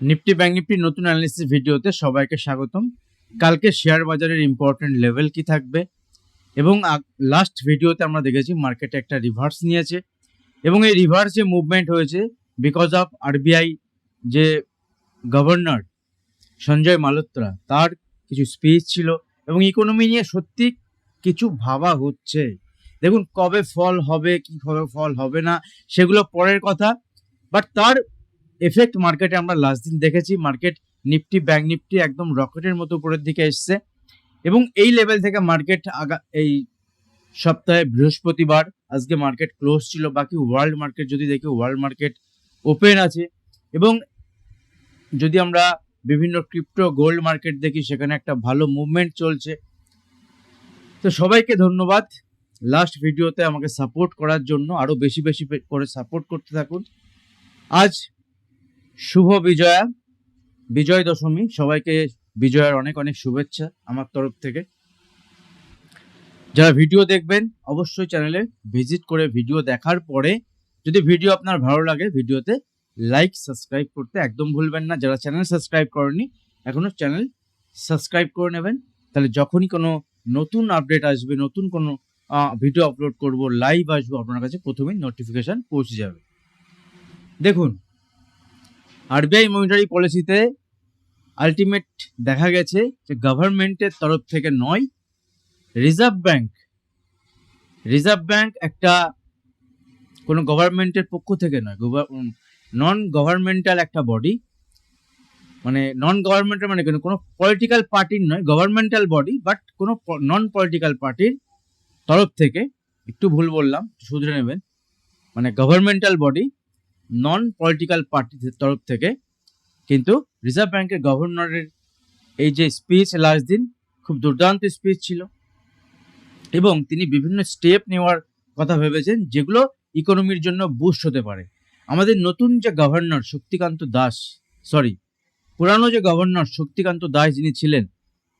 Nifty bank নিফটির নতুন analysis ভিডিওতে সবাইকে স্বাগতম। কালকে শেয়ার বাজারের ইম্পর্টেন্ট লেভেল কি থাকবে? এবং লাস্ট ভিডিওতে আমরা দেখেছি মার্কেটে একটা রিভার্স নিয়েছে। এবং এই রিভার্স যে মুভমেন্ট হয়েছে বিকজ অফ আরবিআই যে গভর্নর সঞ্জয় মালোত্রা তার কিছু স্পিচ ছিল। এবং ইকোনমি নিয়ে সত্যি কিছু ভাবা হচ্ছে। দেখুন, কবে ফল হবে কি কবে ফল হবে না, সেগুলো পরের কথা। বাট তার এফেক্ট মার্কেটে আমরা লাস্ট দিন দেখেছি মার্কেট নিফটি ব্যাংক নিফটি একদম রকেটের মতো উপরের দিকে এসছে। এবং এই লেভেল থেকে মার্কেট আগা এই সপ্তাহে বৃহস্পতিবার আজকে মার্কেট ক্লোজ ছিল, বাকি ওয়ার্ল্ড মার্কেট যদি দেখি ওয়ার্ল্ড মার্কেট ওপেন আছে। এবং যদি আমরা বিভিন্ন ক্রিপ্টো গোল্ড মার্কেট দেখি, সেখানে একটা ভালো মুভমেন্ট চলছে। তো সবাইকে ধন্যবাদ। লাস্ট ভিডিওতে আমাকে সাপোর্ট করার জন্য আরও বেশি বেশি করে সাপোর্ট করতে থাকুন। আজ শুভ বিজয়া, বিজয় দশমী। সবাইকে বিজয়ের অনেক অনেক শুভেচ্ছা আমার তরফ থেকে। যারা ভিডিও দেখবেন, অবশ্যই চ্যানেলে ভিজিট করে ভিডিও দেখার পরে যদি ভিডিও আপনার ভালো লাগে, ভিডিওতে লাইক, সাবস্ক্রাইব করতে একদম ভুলবেন না। যারা চ্যানেল সাবস্ক্রাইব করেনি এখনও চ্যানেল সাবস্ক্রাইব করে নেবেন। তাহলে যখনই কোনো নতুন আপডেট আসবে, নতুন কোনো ভিডিও আপলোড করব লাইভ আসব, আপনার কাছে প্রথমেই নোটিফিকেশান পৌঁছে যাবে। দেখুন আরবিআই মনিটারি পলিসিতে আলটিমেট দেখা গেছে যে গভর্নমেন্টের তরফ থেকে নয় রিজার্ভ ব্যাংক রিজার্ভ ব্যাংক একটা কোনো গভর্নমেন্টের পক্ষ থেকে নয় নন গভর্নমেন্টাল একটা বডি মানে নন গভর্নমেন্টাল মানে কেন, কোনো পলিটিক্যাল পার্টির নয় গভর্নমেন্টাল বডি বাট কোনো নন পলিটিক্যাল পার্টির তরফ থেকে, একটু ভুল বললাম শুধরে নেবেন মানে গভর্নমেন্টাল বডি নন পলিটিক্যাল পার্টির তরফ থেকে কিন্তু রিজার্ভ ব্যাংকের গভর্নরের এই যে স্পিচ লাস্ট দিন খুব দুর্দান্ত স্পিচ ছিল এবং তিনি বিভিন্ন স্টেপ নেওয়ার কথা ভেবেছেন যেগুলো ইকোনমির জন্য বুস্ট হতে পারে। আমাদের নতুন যে গভর্নর শক্তিকান্ত দাস সরি পুরানো যে গভর্নর শক্তিকান্ত দাস যিনি ছিলেন,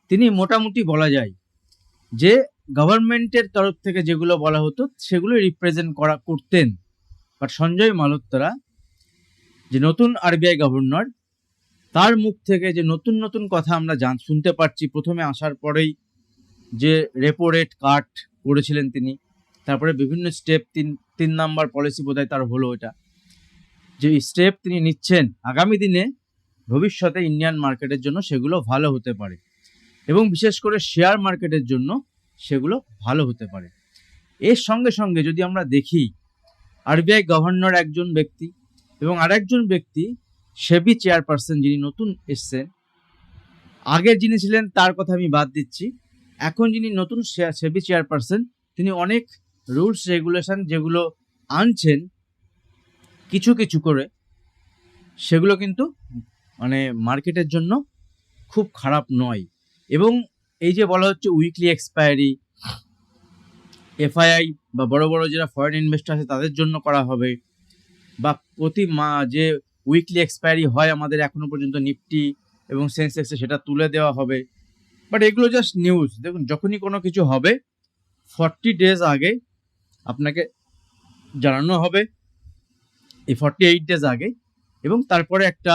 তিনি মোটামুটি বলা যায় যে গভর্নমেন্টের তরফ থেকে যেগুলো বলা হতো সেগুলো রিপ্রেজেন্ট করা করতেন। বাট সঞ্জয় মালোত্তরা যে নতুন আরবিআই গভর্নর, তার মুখ থেকে যে নতুন নতুন কথা আমরা জান, শুনতে পারছি, প্রথমে আসার পরেই যে রেপো রেট কাট করেছিলেন তিনি, তারপরে বিভিন্ন স্টেপ তিন তিন নাম্বার পলিসি বোধহয় তার হলো এটা। যে স্টেপ তিনি নিচ্ছেন, আগামী দিনে ভবিষ্যতে ইন্ডিয়ান মার্কেটের জন্য সেগুলো ভালো হতে পারে এবং বিশেষ করে শেয়ার মার্কেটের জন্য সেগুলো ভালো হতে পারে। এর সঙ্গে সঙ্গে যদি আমরা দেখি আরবিআই গভর্নর একজন ব্যক্তি এবং আরেকজন ব্যক্তি, সেবি চেয়ারপারসন যিনি নতুন এসছেন, আগের যিনি ছিলেন তার কথা আমি বাদ দিচ্ছি। এখন যিনি নতুন সেবি চেয়ারপারসন, তিনি অনেক রুলস, রেগুলেশন যেগুলো আনছেন, কিছু কিছু করে, সেগুলো কিন্তু মানে মার্কেটের জন্য খুব খারাপ নয়। এবং এই যে বলা হচ্ছে উইকলি এক্সপায়ারি, এফআইআই বা বড় বড় যারা ফরেন ইনভেস্টার আছে, তাদের জন্য করা হবে। বা প্রতি মা, যে উইকলি এক্সপায়ারি হয় আমাদের এখনও পর্যন্ত নিফটি এবং সেন্সেক্সে সেটা তুলে দেওয়া হবে। বাট এগুলো জাস্ট নিউজ দেখুন, যখনই কোনো কিছু হবে ফর্টি ডেজ আগে আপনাকে জানানো হবে, এই ফর্টি এইট ডেজ আগে। এবং তারপরে একটা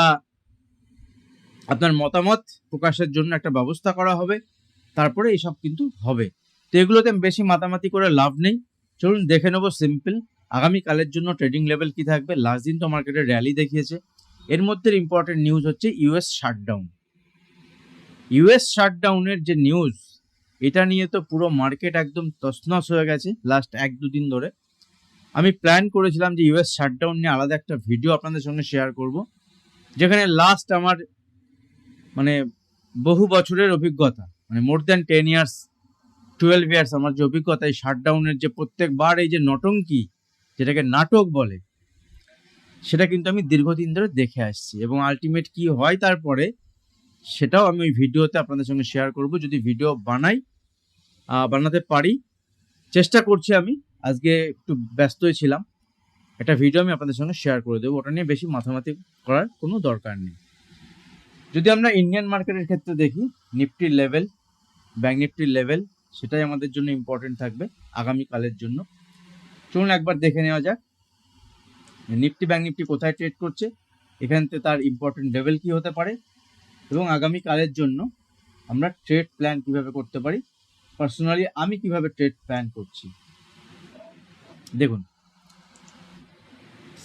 আপনার মতামত প্রকাশের জন্য একটা ব্যবস্থা করা হবে। তারপরে এইসব কিন্তু হবে। তো এগুলোতে বেশি মাতামাতি করে লাভ নেই। চলুন দেখে নেব সিম্পল আগামীকালের জন্য ট্রেডিং লেভেল কি থাকবে? লাস্ট দিন তো মার্কেটে র্যালি দেখিয়েছে। এর মধ্যে ইম্পর্টেন্ট নিউজ হচ্ছে ইউএস শাটডাউন ইউএস শাটডাউনের যে নিউজ এটা নিয়ে তো পুরো মার্কেট একদম তছনছ হয়ে গেছে লাস্ট এক দুদিন ধরে। আমি প্ল্যান করেছিলাম যে ইউএস শাটডাউন নিয়ে আলাদা একটা ভিডিও আপনাদের সঙ্গে শেয়ার করব, যেখানে লাস্ট আমার মানে বহু বছরের অভিজ্ঞতা মানে more than ten years twelve years আমার যে অভিজ্ঞতা, এই শাটডাউনের যে প্রত্যেকবার এই যে নটঙ্কি যেটাকে নাটক বলে, সেটা কিন্তু আমি দীর্ঘদিন ধরে দেখে আসছি এবং আলটিমেট কি হয় তারপরে সেটাও আমি ওই ভিডিওতে আপনাদের সঙ্গে শেয়ার করব। যদি ভিডিও বানাই বানাতে পারি, চেষ্টা করছি আমি। আজকে একটু ব্যস্তই ছিলাম। একটা ভিডিও আমি আপনাদের সঙ্গে শেয়ার করে দেবো। ওটা নিয়ে বেশি মাথামাতি করার কোনো দরকার নেই। যদি আমরা ইন্ডিয়ান মার্কেটের ক্ষেত্রে দেখি নিফটির লেভেল ব্যাঙ্ক নিফটির লেভেল সেটাই আমাদের জন্য ইম্পর্টেন্ট থাকবে আগামীকালের জন্য। চলুন একবার দেখে নেওয়া যাক। নিফটি ব্যাঙ্ক নিফটি কোথায় ট্রেড করছে এখান থেকে তার ইম্পর্টেন্ট লেভেল কি হতে পারে, এবং আগামী কালের জন্য আমরা ট্রেড প্ল্যান কীভাবে করতে পারি পার্সোনালি আমি কীভাবে ট্রেড প্ল্যান করছি। দেখুন,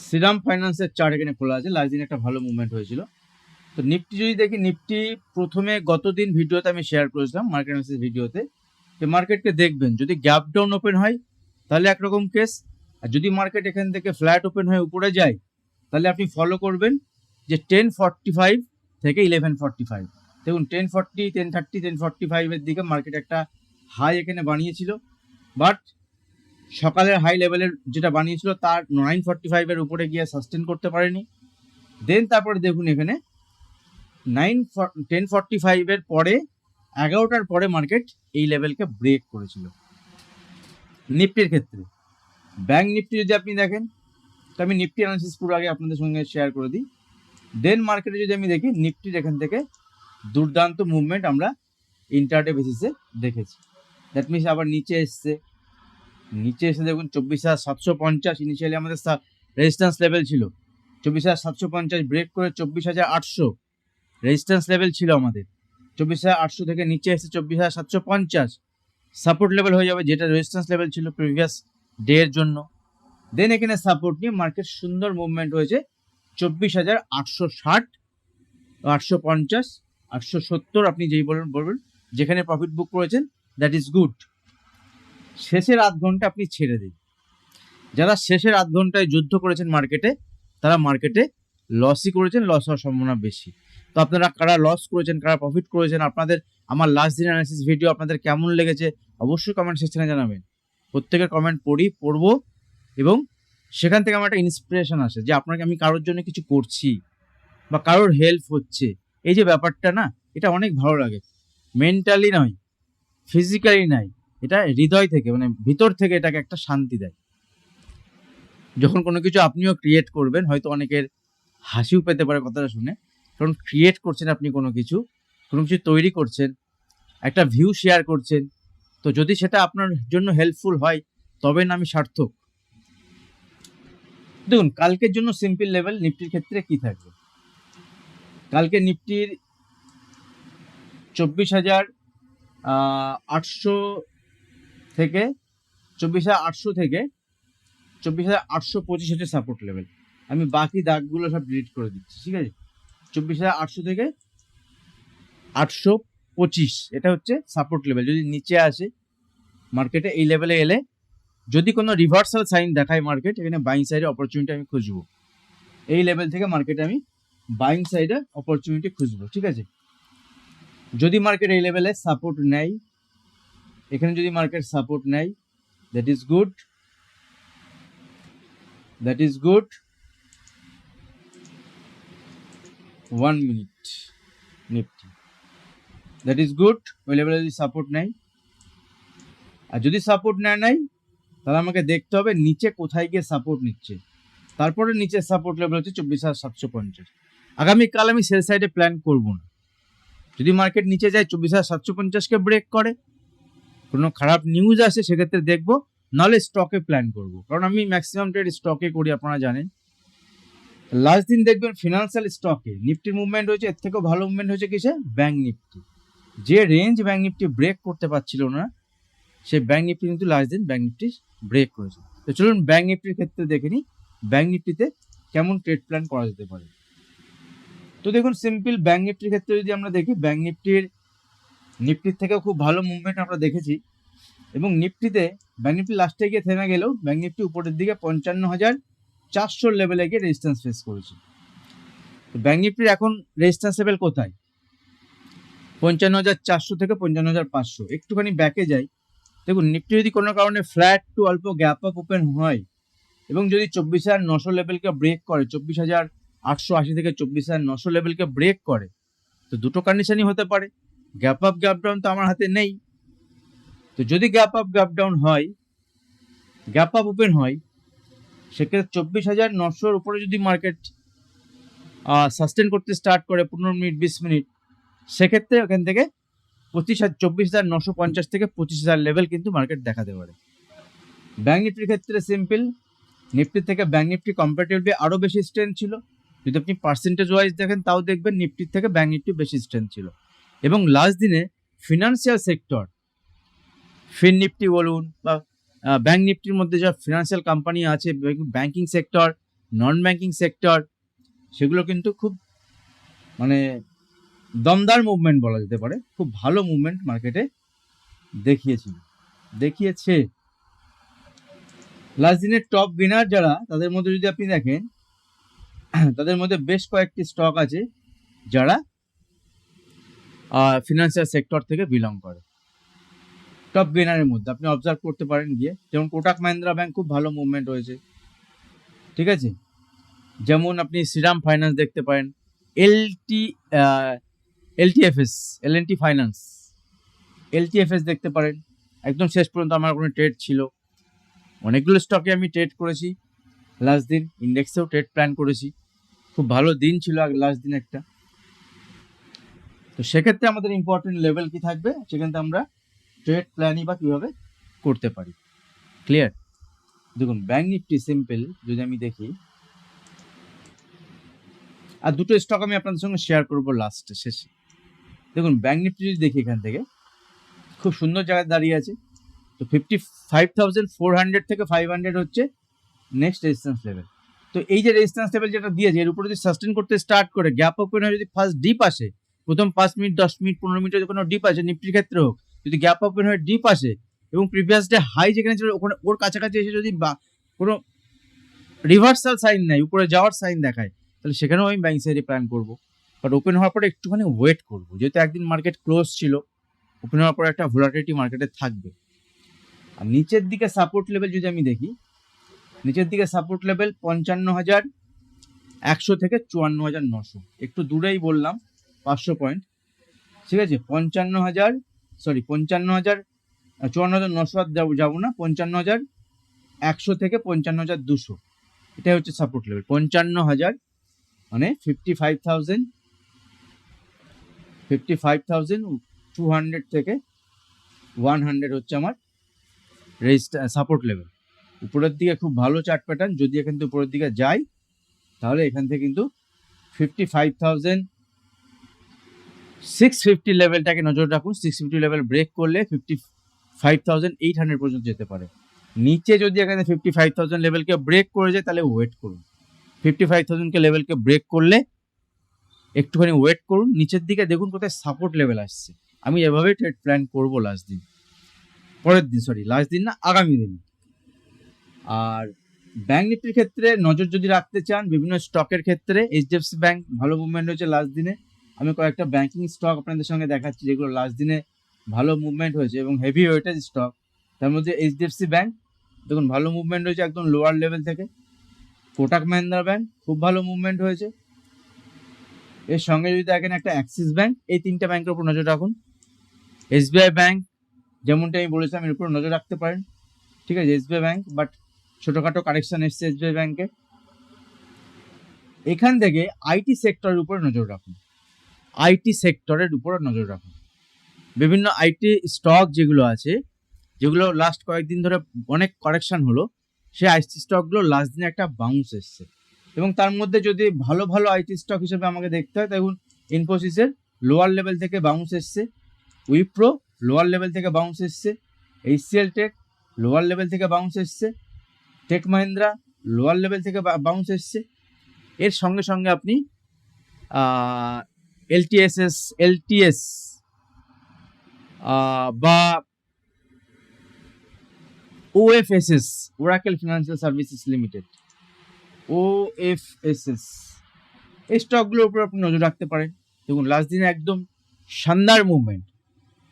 শ্রীরাম ফাইন্যান্সের চার্ট এখানে খোলা আছে লাস্ট দিন একটা ভালো মুভমেন্ট হয়েছিল। তো নিফটি যদি দেখি, নিফটি প্রথমে গতদিন ভিডিওতে আমি শেয়ার করেছিলাম মার্কেট ভিডিওতে মার্কেটকে দেখবেন, যদি গ্যাপ ডাউন ওপেন হয়, তাহলে একরকম কেস আর যদি মার্কেট এখান থেকে ফ্ল্যাট ওপেন হয়ে উপরে যায়, তাহলে আপনি ফলো করবেন যে টেন ফর্টি ফাইভ থেকে ইলেভেন ফর্টি ফাইভ দেখুন ten forty ten thirty ten forty ফাইভের দিকে মার্কেট একটা হাই এখানে বানিয়েছিল। বাট সকালের হাই লেভেলের যেটা বানিয়েছিল, তার নাইন ফর্টি ফাইভের উপরে গিয়ে সাস্টেন করতে পারেনি। দেন তারপরে দেখুন এখানে নাইন টেন ফর্টি ফাইভের পরে এগারোটার পরে মার্কেট এই লেভেলকে ব্রেক করেছিল। নিফটির ক্ষেত্রে। ব্যাংক নিফটি যদি আপনি দেখেন, তো আমি নিফটি অ্যানালিসিস পুরো আগে আপনাদের সঙ্গে শেয়ার করে দিই। দেন মার্কেটে যদি আমি দেখি, নিফটির এখান থেকে দুর্দান্ত মুভমেন্ট আমরা ইন্টারডে বেসিসে দেখেছি। দ্যাট মিনস আবার নিচে এসছে। নিচে এসে দেখুন, চব্বিশ হাজার সাতশো পঞ্চাশ ইনিশিয়ালি আমাদের রেজিস্ট্যান্স লেভেল ছিল। চব্বিশ হাজার সাতশো পঞ্চাশ ব্রেক করে চব্বিশ হাজার আটশো রেজিস্ট্যান্স লেভেল ছিল আমাদের। চব্বিশ হাজার আটশো থেকে নিচে এসে চব্বিশ হাজার সাতশো পঞ্চাশ। সাপোর্ট লেভেল হয়ে যাবে, যেটা রেজিস্ট্যান্স লেভেল ছিল প্রিভিয়াস ডে এর জন্য। দেন এখানে সাপোর্ট নিয়ে মার্কেট সুন্দর মুভমেন্ট হয়েছে, চব্বিশ হাজার আটশো ষাট, আটশো পঞ্চাশ, আটশো সত্তর আপনি যেই বলবেন বলবেন, যেখানে প্রফিট বুক করেছেন দ্যাট ইজ গুড শেষের আধ ঘণ্টা আপনি ছেড়ে দিন। যারা শেষের আধ ঘন্টায় যুদ্ধ করেছেন মার্কেটে তারা মার্কেটে লসই করেছেন লস হওয়ার সম্ভাবনা বেশি। তো আপনারা কারা লস করেছেন, কারা প্রফিট করেছেন, আপনাদের আমার লাস্ট দিন অ্যানালিসিস ভিডিও আপনাদের কেমন লেগেছে, অবশ্যই কমেন্ট সেকশনে জানাবেন। প্রত্যেকের কমেন্ট পড়ি, পড়ব এবং সেখান থেকে আমার একটা ইন্সপিরেশন আসে যে আপনাকে আমি কারোর জন্য কিছু করছি বা কারোর হেল্প হচ্ছে। এই যে ব্যাপারটা না, এটা অনেক ভালো লাগে। মেন্টালি নয় ফিজিক্যালি নয়, এটা হৃদয় থেকে মানে ভিতর থেকে এটাকে একটা শান্তি দেয়। যখন কোনো কিছু আপনিও ক্রিয়েট করবেন, হয়তো অনেকের হাসিও পেতে পারে কথাটা শুনে। কারণ ক্রিয়েট করছেন আপনি কোনো কিছু কোনো কিছু তৈরি করছেন, একটা ভিউ শেয়ার করছেন, তো যদি সেটা আপনার জন্য হেল্পফুল হয়, তবে না আমি সার্থক। দেখুন, কালকের জন্য সিম্পল লেভেল নিফটির ক্ষেত্রে কি থাকবে? কালকে নিফটির চব্বিশ হাজার আটশো থেকে, চব্বিশ হাজার আটশো থেকে চব্বিশ হাজার আটশো পঁচিশ হচ্ছে সাপোর্ট লেভেল আমি বাকি দাগগুলো সব ডিলিট করে দিচ্ছি, ঠিক আছে? চব্বিশ হাজার আটশো থেকে আটশো পঁচিশ। এটা হচ্ছে সাপোর্ট লেভেল যদি নিচে আসে মার্কেটে এই লেভেলে এলে, যদি কোনো রিভার্সাল সাইন দেখায় মার্কেট এখানে বাইং সাইডে অপরচুনিটি আমি খুঁজবো। এই লেভেল থেকে মার্কেটে আমি বাইং সাইডে অপরচুনিটি খুঁজবো, ঠিক আছে? যদি মার্কেট এই লেভেলে সাপোর্ট নেয়, এখানে যদি মার্কেট সাপোর্ট নেয় that is good that is good one minute Nifty that is good ওই লেভেলে যদি সাপোর্ট নেয়। আর যদি সাপোর্ট নেয় নাই তাহলে আমাকে দেখতে হবে নিচে কোথায় গিয়ে সাপোর্ট নিচ্ছে। তারপরে নিচের সাপোর্ট লেভেল হচ্ছে চব্বিশ হাজার সাতশো পঞ্চাশ। আগামীকাল আমি সেল সাইডে প্ল্যান করব না। যদি মার্কেট নিচে যায়, চব্বিশ হাজার সাতশো পঞ্চাশকে ব্রেক করে। কোনো খারাপ নিউজ আসে, সেক্ষেত্রে দেখব। নাহলে স্টকে প্ল্যান করব। কারণ আমি ম্যাক্সিমাম ট্রেড স্টকে করি, আপনারা জানেন। লাস্ট দিন দেখবেন ফিনান্সিয়াল স্টকে নিফটির মুভমেন্ট হয়েছে, এর থেকেও ভালো মুভমেন্ট হয়েছে কিসে? ব্যাংক নিফটি যে রেঞ্জ ব্যাংক নিফটি ব্রেক করতে পারছিল না, সেই ব্যাঙ্ক নিফটি কিন্তু লাস্ট দিন ব্যাঙ্ক নিফটি ব্রেক করেছে। তো চলুন ব্যাঙ্ক নিফটির ক্ষেত্রে দেখে নিই ব্যাংক নিফটিতে কেমন ট্রেড প্ল্যান করা যেতে পারে। তো দেখুন সিম্পল ব্যাংক নিফটির ক্ষেত্রে যদি আমরা দেখি ব্যাঙ্ক নিফটির নিফটির থেকেও খুব ভালো মুভমেন্ট আমরা দেখেছি। এবং নিফটিতে ব্যাংক নিফটি লাস্টে গিয়ে থেমে গেলেও ব্যাঙ্ক নিফটি উপরের দিকে পঞ্চান্ন হাজার চারশোর লেভেলে গিয়ে রেজিস্ট্যান্স ফেস করেছে। তো ব্যাংক নিফটির এখন রেজিস্ট্যান্স লেভেল কোথায়? পঞ্চান্ন হাজার চারশো থেকে পঞ্চান্ন হাজার পাঁচশো। একটুখানি ব্যাকে যাই। দেখুন, নিফটি যদি কোনো কারণে ফ্ল্যাট টু অল্প গ্যাপ আপ ওপেন হয় এবং যদি চব্বিশ হাজার নশো লেভেলকে ব্রেক করে, চব্বিশ হাজার আটশো আশি থেকে চব্বিশ হাজার নশো লেভেলকে ব্রেক করে, তো দুটো কন্ডিশনই হতে পারে। গ্যাপ আপ গ্যাপ ডাউন তো আমার হাতে নেই। তো যদি গ্যাপ আপ গ্যাপ ডাউন হয় গ্যাপ আপ ওপেন হয় সেক্ষেত্রে চব্বিশ হাজার নশোর উপরে যদি মার্কেট সাস্টেন করতে স্টার্ট করে পনেরো মিনিট, বিশ মিনিট, সেক্ষেত্রে ওখান থেকে পঁচিশ হাজার, চব্বিশ হাজার নশো পঞ্চাশ থেকে পঁচিশ হাজার লেভেল কিন্তু মার্কেট দেখাতে পারে। ব্যাঙ্ক নিফটির ক্ষেত্রে সিম্পল নিফটির থেকে ব্যাঙ্ক নিফটি কম্পারেটিভলি আরও বেশি স্ট্রেন্থ ছিল। যদি আপনি পার্সেন্টেজ ওয়াইজ দেখেন, তাও দেখবেন নিফটির থেকে ব্যাঙ্ক নিফটি বেশি স্ট্রেংথ ছিল। এবং লাস্ট দিনে ফিনান্সিয়াল সেক্টর ফিন নিফটি বলুন বা ব্যাঙ্ক নিফটির মধ্যে যা ফিনান্সিয়াল কোম্পানি আছে banking sector non banking sector সেগুলো কিন্তু খুব মানে দমদার মুভমেন্ট বলা যেতে পারে। খুব ভালো মুভমেন্ট মার্কেটে দেখিয়েছিল দেখিয়েছে। লাস্ট দিনের টপ গেনার যারা, তাদের মধ্যে যদি আপনি দেখেন, তাদের মধ্যে বেশ কয়েকটি স্টক আছে যারা ফিনান্সিয়াল সেক্টর থেকে বিলং করে। টপ গেনারের মধ্যে। আপনি অবজার্ভ করতে পারেন গিয়ে। যেমন কোটাক মাহিন্দ্রা ব্যাংক খুব ভালো মুভমেন্ট হয়েছে। ঠিক আছে? যেমন আপনি শ্রীরাম ফাইন্যান্স দেখতে পারেন। LT LTFS LNT finance LTFS দেখতে পারেন। একদম শেষ পর্যন্ত আমার কোনো ট্রেড ছিল। অনেকগুলো স্টকে আমি ট্রেড করেছি। লাস্ট দিন ইন্ডেক্সেও ট্রেড প্ল্যান করেছি। খুব ভালো দিন ছিল লাস্ট দিন একটা। তো সেক্ষেত্রে আমাদের ইম্পর্টেন্ট লেভেল কি থাকবে? সেখান আমরা ট্রেড প্ল্যানই বা কীভাবে করতে পারি? ক্লিয়ার দেখুন ব্যাঙ্ক নিফটি সিম্পল যদি আমি দেখি। আর দুটো স্টক আমি আপনাদের সঙ্গে শেয়ার করব লাস্টে শেষে। দেখুন ব্যাঙ্ক নিফটি যদি দেখি এখান থেকে, খুব সুন্দর জায়গায় দাঁড়িয়ে আছে। তো fifty five thousand four hundred থেকে ফাইভ হান্ড্রেড হচ্ছে নেক্সট রেজিস্ট্যান্স লেভেল তো এই যে রেজিস্ট্যান্স লেভেল যেটা দিয়েছে, এর উপরে যদি সাস্টেন করতে স্টার্ট করে গ্যাপ ওপেন হয়ে যদি ফার্স্ট ডিপ আসে, প্রথম পাঁচ মিনিট, দশ মিনিট, পনেরো মিনিটের কোনো ডিপ আসে নিফটির ক্ষেত্রে হোক যদি গ্যাপ ওপেন হয়ে ডিপ আসে এবং প্রিভিয়াস ডে হাই যেখানে ছিল, ওখানে ওর কাছাকাছি এসে যদি কোনো রিভার্সাল সাইন নেয়, উপরে যাওয়ার সাইন দেখায়, তাহলে সেখানেও আমি ব্যাংক সাইডে প্ল্যান করব। বাট ওপেন হওয়ার পরে একটুখানি ওয়েট করব। যেহেতু একদিন মার্কেট ক্লোজ ছিল ওপেন হওয়ার পরে একটা ভোলাটিলিটি মার্কেটে থাকবে। আর নিচের দিকে সাপোর্ট লেভেল যদি আমি দেখি, নিচের দিকে সাপোর্ট লেভেল পঞ্চান্ন হাজার একশো থেকে চুয়ান্ন হাজার নশো। একটু দূরেই বললাম, পাঁচশো পয়েন্ট ঠিক আছে? পঞ্চান্ন হাজার সরি পঞ্চান্ন হাজার চুয়ান্ন হাজার নশো আর যাব যাব না, পঞ্চান্ন হাজার একশো থেকে পঞ্চান্ন হাজার দুশো। এটাই হচ্ছে সাপোর্ট লেভেল পঞ্চান্ন হাজার মানে fifty five thousand fifty five thousand two hundred থেকে ওয়ান হান্ড্রেড হচ্ছে আমার রেজিস্টার সাপোর্ট লেভেল উপরের দিকে খুব ভালো চার্ট প্যাটার্ন যদি এখান থেকে উপরের দিকে যাই, তাহলে এখান থেকে কিন্তু fifty five thousand six fifty লেভেলটাকে নজর রাখুন সিক্স ফিফটি লেভেল ব্রেক করলে fifty five thousand eight hundred পর্যন্ত যেতে পারে। নিচে যদি এখানে ফিফটি ফাইভ থাউজেন্ড লেভেলকে ব্রেক করে যায়, তাহলে ওয়েট করুন। ফিফটি ফাইভ থাউজেন্ডকে লেভেলকে ব্রেক করলে একটুখানি ওয়েট করুন। নিচের দিকে দেখুন কোথায় সাপোর্ট লেভেল আসছে। আমি এভাবেই ট্রেড প্ল্যান করব লাস্ট দিন। পরের দিন সরি লাস্ট দিন না, আগামী দিন। আর ব্যাংক নিফটির ক্ষেত্রে নজর যদি রাখতে চান, বিভিন্ন স্টকের ক্ষেত্রে এইচডিএফসি ব্যাঙ্ক ভালো মুভমেন্ট হয়েছে লাস্ট দিনে। আমি কয়েকটা ব্যাংকিং স্টক আপনাদের সঙ্গে দেখাচ্ছি, যেগুলো লাস্ট দিনে ভালো মুভমেন্ট হয়েছে এবং হেভি ওয়েটেজ স্টক তার মধ্যে এইচডিএফসি ব্যাংক দেখুন ভালো মুভমেন্ট হয়েছে একদম লোয়ার লেভেল থেকে। কোটাক মাহিন্দ্রা ব্যাংক খুব ভালো মুভমেন্ট হয়েছে। এর সঙ্গে যদি দেখেন একটা অ্যাক্সিস ব্যাংক এই তিনটা ব্যাংকের উপর নজর রাখুন। এসবিআই ব্যাংক যেমনটা আমি বলেছিলাম, এর উপর নজর রাখতে পারেন। ঠিক আছে এসবিআই ব্যাংক বাট ছোটোখাটো কারেকশন এসছে এসবিআই ব্যাংকে এখান থেকে আইটি সেক্টরের উপর নজর রাখুন। আইটি সেক্টরের উপর নজর রাখুন। বিভিন্ন আইটি স্টক যেগুলো আছে, যেগুলো লাস্ট কয়েকদিন ধরে অনেক কারেকশন হলো, সেই আইটি স্টকগুলো লাস্ট দিনে একটা বাউন্স এসছে। এবং তার মধ্যে যদি ভালো ভালো আইটি স্টক হিসেবে আমাকে দেখতে হয়, দেখুন ইনফোসিসের লোয়ার লেভেল থেকে বাউন্স এসছে উইপ্রো লোয়ার লেভেল থেকে বাউন্স এসছে এইচসিএল টেক লোয়ার লেভেল থেকে বাউন্স এসছে টেক মাহিন্দ্রা লোয়ার লেভেল থেকে বাউন্স এসছে। এর সঙ্গে সঙ্গে আপনি এলটিএসএস এলটিএস বা OFSS Oracle financial services limited OFSS এই স্টকগুলোর উপর আপনি নজর রাখতে পারেন। দেখুন লাস্ট দিনে একদম শানদার মুভমেন্ট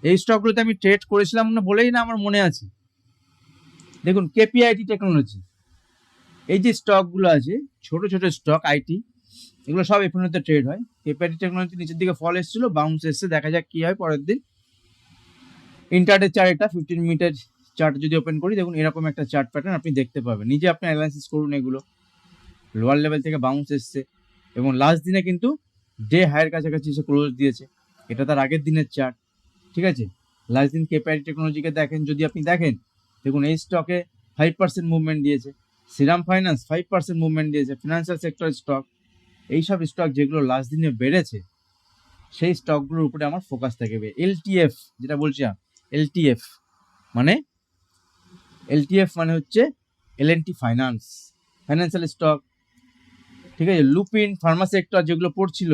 এই স্টকগুলোতে আমি ট্রেড করেছিলাম না বলেই না আমার মনে আছে। দেখুন কেপিআইটি টেকনোলজি এই যে স্টকগুলো আছে, ছোট ছোট স্টক আইটি এগুলো সব এফএনওতে ট্রেড হয়। কেপিআইটি টেকনোলজি নিচের দিকে ফল এসেছিল বাউন্স এসছে, দেখা যাক কি হয় পরের দিন। ইন্টারডে চার্ট এটা ফিফটিন মিনিটের চার্ট যদি ওপেন করি, দেখুন এরকম একটা চার্ট প্যাটার্ন আপনি দেখতে পাবেন। নিজে আপনি অ্যানালাইসিস করুন এগুলো। লোয়ার লেভেল থেকে বাউন্স এসছে এবং লাস্ট দিনে কিন্তু ডে হায়ার কাছাকাছি এসে ক্লোজ দিয়েছে, এটা তার আগের দিনের চার্ট ঠিক আছে? লাস্ট দিন কেপিআইটি টেকনোলজিকে দেখেন, যদি আপনি দেখেন, দেখুন এই স্টকে ফাইভ পার্সেন্ট মুভমেন্ট দিয়েছে। Shriram finance five percent movement দিয়েছে। ফিনান্সিয়াল সেক্টর স্টক এইসব স্টক যেগুলো লাস্ট দিনে বেড়েছে, সেই স্টকগুলোর উপরে আমার ফোকাস থাকবে। এলটিএফ যেটা বলছিলাম এলটিএফ মানে এলটিএফ মানে হচ্ছে এলএনটি ফাইন্যান্স ফাইন্যান্সিয়াল স্টক ঠিক আছে? লুপিন ফার্মা সেক্টর যেগুলো পড়ছিল,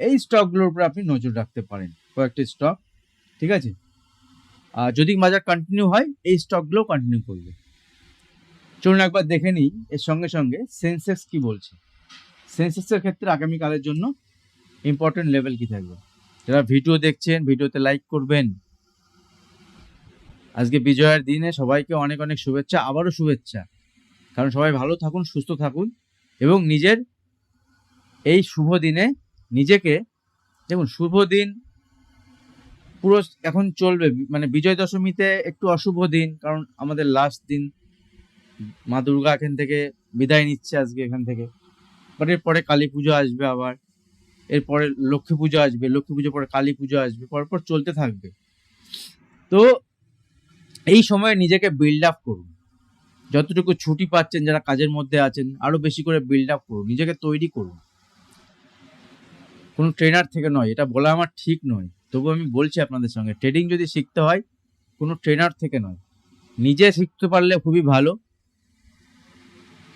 এই স্টকগুলোর উপরে আপনি নজর রাখতে পারেন, কয়েকটি স্টক ঠিক আছে? আর যদি বাজার কন্টিনিউ হয়, এই স্টকগুলোও কন্টিনিউ করবে। চলুন একবার দেখে নিই, এর সঙ্গে সঙ্গে সেন্সেক্স কি বলছে। সেন্সেক্সের ক্ষেত্রে আগামীকালের জন্য ইম্পর্টেন্ট লেভেল কি থাকবে? যারা ভিডিও দেখছেন ভিডিওতে লাইক করবেন। আজকে বিজয়ের দিনে সবাইকে অনেক অনেক শুভেচ্ছা, আবারও শুভেচ্ছা। কারণ সবাই ভালো থাকুন, সুস্থ থাকুন এবং নিজের এই শুভ দিনে নিজেকে, দেখুন, শুভ দিন পুরো এখন চলবে। মানে বিজয় দশমীতে একটু অশুভ দিন, কারণ আমাদের লাস্ট দিন মা দুর্গা এখান থেকে বিদায় নিচ্ছে আজকে এখান থেকে। বাট এরপরে কালী পুজো আসবে আবার। এরপরে লক্ষ্মী পুজো আসবে, লক্ষ্মী পুজো পরে কালী পুজো আসবে, পরপর চলতে থাকবে। তো এই সময়ে নিজেকে বিল্ড আপ করুন। যতটুকু ছুটি পাচ্ছেন, যারা কাজের মধ্যে আছেন, আরও বেশি করে বিল্ড আপ করুন, নিজেকে তৈরি করুন। কোনো ট্রেনার থেকে নয়, এটা বলা আমার ঠিক নয়। তবু আমি বলছি আপনাদের সঙ্গে ট্রেডিং যদি শিখতে হয়, কোনো ট্রেনার থেকে নয়। নিজে শিখতে পারলে খুবই ভালো।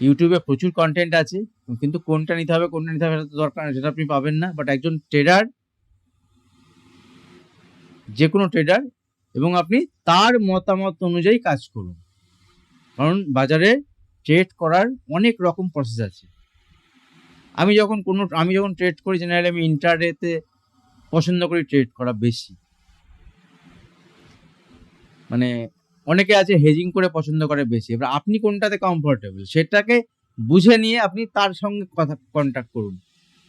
ইউটিউবে প্রচুর কন্টেন্ট আছে, কিন্তু কোনটা নিতে হবে, কোনটা নিতে হবে সেটা দরকার সেটা আপনি পাবেন না। বাট একজন ট্রেডার যে কোনো ট্রেডার এবং আপনি তার মতামত অনুযায়ী কাজ করুন। কারণ বাজারে ট্রেড করার অনেক রকম প্রসেস আছে। আমি যখন কোনো, আমি যখন ট্রেড করি জেনারেলি আমি ইন্টারডেতে পছন্দ করি ট্রেড করা বেশি। মানে অনেকে আছে হেজিং করে পছন্দ করে বেশি। এবার আপনি কোনটাতে কমফোর্টেবল সেটাকে বুঝে নিয়ে আপনি তার সঙ্গে কথা কন্ট্যাক্ট করুন।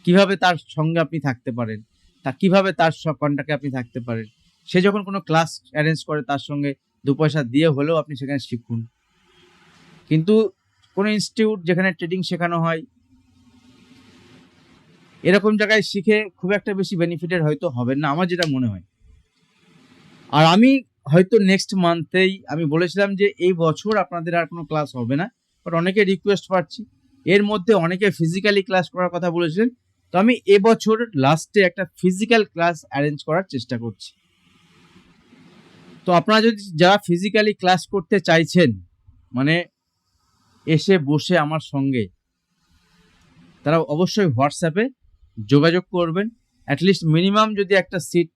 কীভাবে তার সঙ্গে আপনি থাকতে পারেন? তা কীভাবে তার সব কন্ট্যাক্টে আপনি থাকতে পারেন? সে যখন কোনো ক্লাস অ্যারেঞ্জ করে তার সঙ্গে দু পয়সা দিয়ে হলেও আপনি সেখানে শিখুন। কিন্তু কোনো ইনস্টিটিউট যেখানে ট্রেডিং শেখানো হয়, এরকম জায়গায় শিখে খুব একটা বেশি বেনিফিটেড হয়তো হবেন না, আমার যেটা মনে হয়। আর আমি হয়তো নেক্সট মান্থেই আমি বলেছিলাম যে এই বছর আপনাদের আর কোনো ক্লাস হবে না বাট অনেকে রিকোয়েস্ট পাচ্ছি। এর মধ্যে অনেকে ফিজিক্যালি ক্লাস করার কথা বলেছিলেন। তো আমি এবছর লাস্টে একটা ফিজিক্যাল ক্লাস অ্যারেঞ্জ করার চেষ্টা করছি। তো আপনারা যদি যারা ফিজিক্যালি ক্লাস করতে চাইছেন মানে এসে বসে আমার সঙ্গে, তারা অবশ্যই হোয়াটসঅ্যাপে যোগাযোগ করবেন। অ্যাটলিস্ট মিনিমাম যদি একটা সিট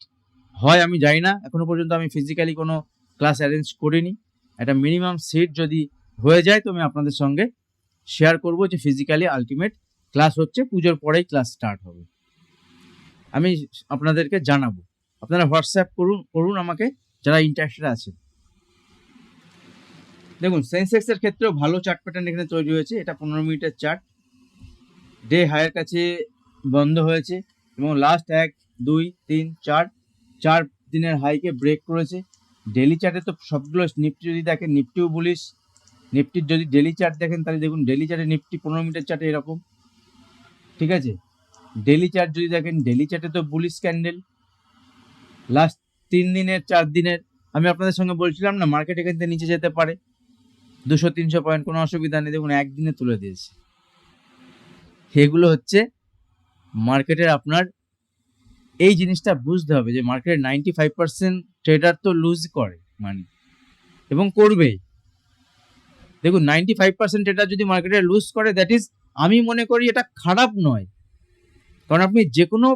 হয়, আমি জানি না। এখনও পর্যন্ত আমি ফিজিক্যালি কোনো ক্লাস অ্যারেঞ্জ করিনি। একটা মিনিমাম সিট যদি হয়ে যায়, তো আমি আপনাদের সঙ্গে শেয়ার করব যে ফিজিক্যালি আলটিমেট ক্লাস হচ্ছে, পুজোর পরেই ক্লাস স্টার্ট হবে। আমি আপনাদেরকে জানাব। আপনারা হোয়াটসঅ্যাপ করুন করুন আমাকে, যারা ইন্টারেস্টেড আছেন। দেখুন সেন্সেক্স এর ক্ষেত্রেও ভালো চার্ট প্যাটার্ন এখানে তৈরি হয়েছে। এটা পনেরো মিনিটের চার্ট ডে হায়ের কাছে বন্ধ হয়েছে এবং লাস্ট এক, দুই, তিন, চার চার দিনের হাইকে ব্রেক করেছে। ডেলি চার্টে তো সবগুলো নিফটি যদি দেখেন নিফটিও বলিস নিফটির যদি ডেলি চার্ট দেখেন, তাহলে দেখুন ডেলি চার্টে নিফটি পনেরো মিটার চার্টে এরকম। ঠিক আছে? ডেলি চার্ট যদি দেখেন ডেলি চার্টে তো বুলিশ ক্যান্ডেল লাস্ট তিন দিনের, চার দিনের, আমি আপনাদের সঙ্গে বলছিলাম না মার্কেট এখান থেকে নিচে যেতে পারে। দুশো, তিনশো পয়েন্ট কোনো অসুবিধা নেই, দেখুন একদিনে তুলে দিয়েছে। এগুলো হচ্ছে মার্কেটের আপনার এই জিনিসটা বুঝতে হবে যে মার্কেটের নাইনটি ফাইভ পার্সেন্ট ট্রেডার তো লুজ করে মানে এবং করবেই। দেখুন নাইনটি ফাইভ পার্সেন্ট ট্রেডার যদি মার্কেটে লুজ করে দ্যাট ইজ আমি মনে করি এটা খারাপ নয়। কারণ আপনি যে কোনো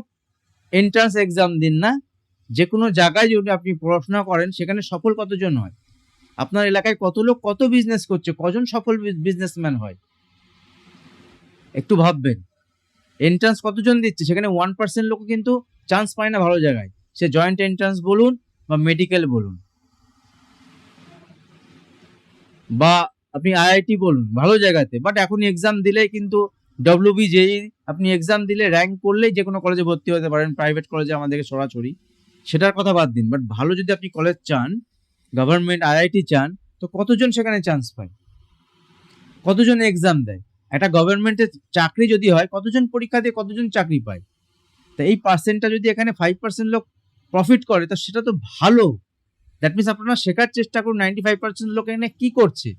এন্ট্রান্স এক্সাম দিন না যে কোনো জায়গায় যদি আপনি পড়াশোনা করেন, সেখানে সফল কতজন হয়? আপনার এলাকায় কত লোক, কত বিজনেস করছে? কজন সফল বিজনেসম্যান হয়? একটু ভাববেন। এন্ট্রান্স কতজন দিচ্ছে? সেখানে ওয়ান পার্সেন্ট লোক কিন্তু চান্স পায় না ভালো জায়গায়। সে জয়েন্ট এন্ট্রান্স বলুন বা মেডিকেল বলুন। বা আপনি আইআইটি বলুন, ভালো জায়গাতে। বাট এখন এক্সাম দিলে কিন্তু ডব্লিউবি যেই আপনি এক্সাম দিলে র্যাঙ্ক করলেই যে কোনো কলেজে ভর্তি হতে পারেন প্রাইভেট কলেজে আমাদেরকে সরাসরি। সেটার কথা বাদ দিন বাট ভালো যদি আপনি কলেজ চান গভর্নমেন্ট আইআইটি চান, তো কতজন সেখানে চান্স পায়? কতজন এক্সাম দেয়? একটা গভর্নমেন্টের চাকরি যদি হয়, কতজন পরীক্ষা দিয়ে কতজন চাকরি পায়? তা এই পার্সেন্টটা যদি এখানে ফাইভ পার্সেন্ট লোক প্রফিট করে, তো সেটা তো ভালো। দ্যাট মিনস আপনারা শেখার চেষ্টা করুন নাইনটি ফাইভ পার্সেন্ট লোক এখানে কি করছে।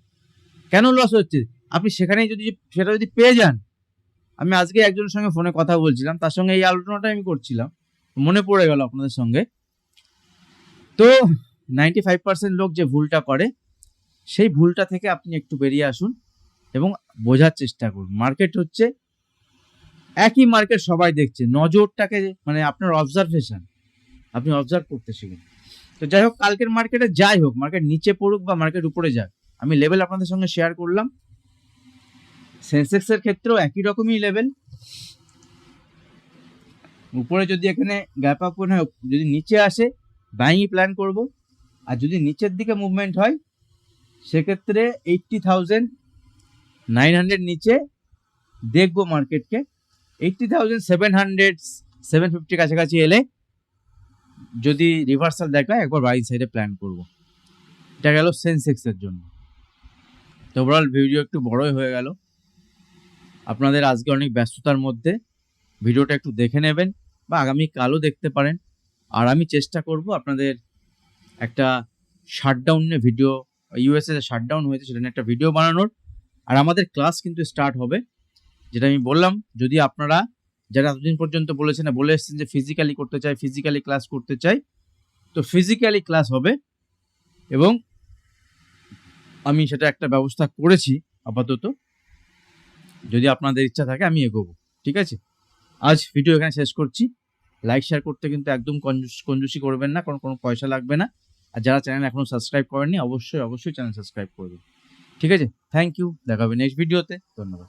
কেন লস হচ্ছে? আপনি সেখানেই যদি, সেটা যদি পেয়ে যান। আমি আজকে একজনের সঙ্গে ফোনে কথা বলছিলাম, তার সঙ্গে এই আলোচনাটা আমি করছিলাম। মনে পড়ে গেল আপনাদের সঙ্গে। তো নাইনটি ফাইভ পার্সেন্ট লোক যে ভুলটা করে, সেই ভুলটা থেকে আপনি একটু বেরিয়ে আসুন এবং বোঝার চেষ্টা করুন। মার্কেট হচ্ছে একই মার্কেট সবাই দেখছে। নজরটাকে মানে আপনার অবজারভেশন আপনি অবজার্ভ করতে শিখুন। তো যাই হোক, কালকের মার্কেটে যাই হোক, মার্কেট নিচে পড়ুক বা মার্কেট উপরে যাক, আমি লেভেল আপনাদের সঙ্গে শেয়ার করলাম। সেন্সেক্সের ক্ষেত্রেও একই রকমই লেভেল উপরে যদি এখানে গ্যাপ আপ হয়, যদি নিচে আসে বাইংই প্ল্যান করব। আর যদি নিচের দিকে মুভমেন্ট হয়, সেক্ষেত্রে এইটটি থাউজেন্ড নাইন হান্ড্রেড নিচে দেখব মার্কেটকে eighty thousand seven hundred seven ফিফটির কাছাকাছি এলে যদি রিভার্সাল দেখায়, একবার বাইং সাইডে প্ল্যান করব। এটা গেল সেন্সেক্সের জন্য। তো ওভারঅল ভিডিও একটু বড়ই হয়ে গেল। আপনাদের আজকে অনেক ব্যস্ততার মধ্যে ভিডিওটা একটু দেখে নেবেন বা আগামী কালও দেখতে পারেন। আর আমি চেষ্টা করব আপনাদের একটা শাটডাউন নিয়ে ভিডিও ইউএসএ শাটডাউন হয়েছে সেটা নিয়ে একটা ভিডিও বানানোর। আর আমাদের ক্লাস কিন্তু স্টার্ট হবে যেটা আমি বললাম, যদি আপনারা যারা এতদিন পর্যন্ত বলেছেন, বলে এসেছেন যে ফিজিক্যালি করতে চাই ফিজিক্যালি ক্লাস করতে চাই, তো ফিজিক্যালি ক্লাস হবে এবং আমি সেটা একটা ব্যবস্থা করেছি আপাতত। যদি আপনাদের ইচ্ছা থাকে, আমি এগোবো, ঠিক আছে? আজ ভিডিও এখানে শেষ করছি। লাইক শেয়ার করতে কিন্তু একদম কঞ্জুস, কঞ্জুসি করবেন না, কারণ কোনো পয়সা লাগবে না। আর যারা চ্যানেল এখনও সাবস্ক্রাইব করেননি, অবশ্যই অবশ্যই চ্যানেল সাবস্ক্রাইব করবেন ঠিক আছে? থ্যাংক ইউ দেখা হবে নেক্সট ভিডিওতে ধন্যবাদ।